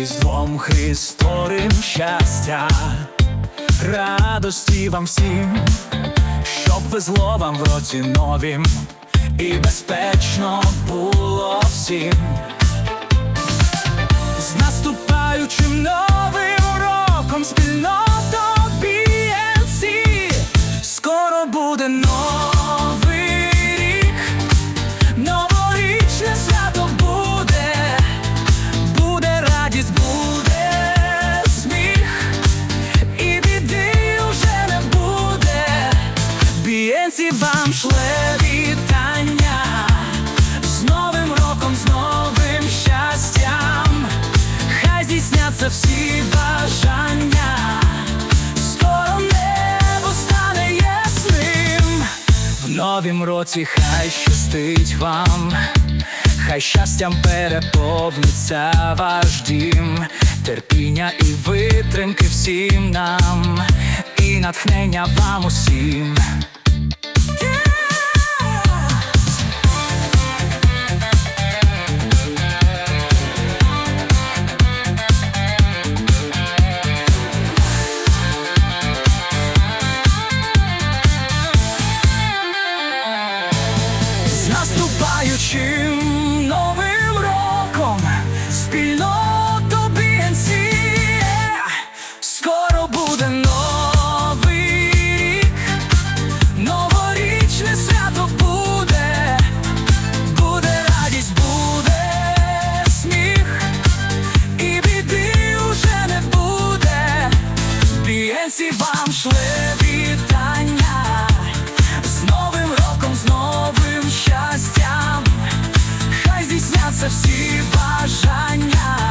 Різдвом Христовим щастя, радості вам всім, щоб везло вам в році новім і безпечно було всім. З наступаючим новим роком спільнота BNC Скоро буде новий новім році хай щастить вам, хай щастям переповниться ваш дім, терпіння і витримки всім нам, і натхнення вам усім. шукаючи нових. серце всі бажання.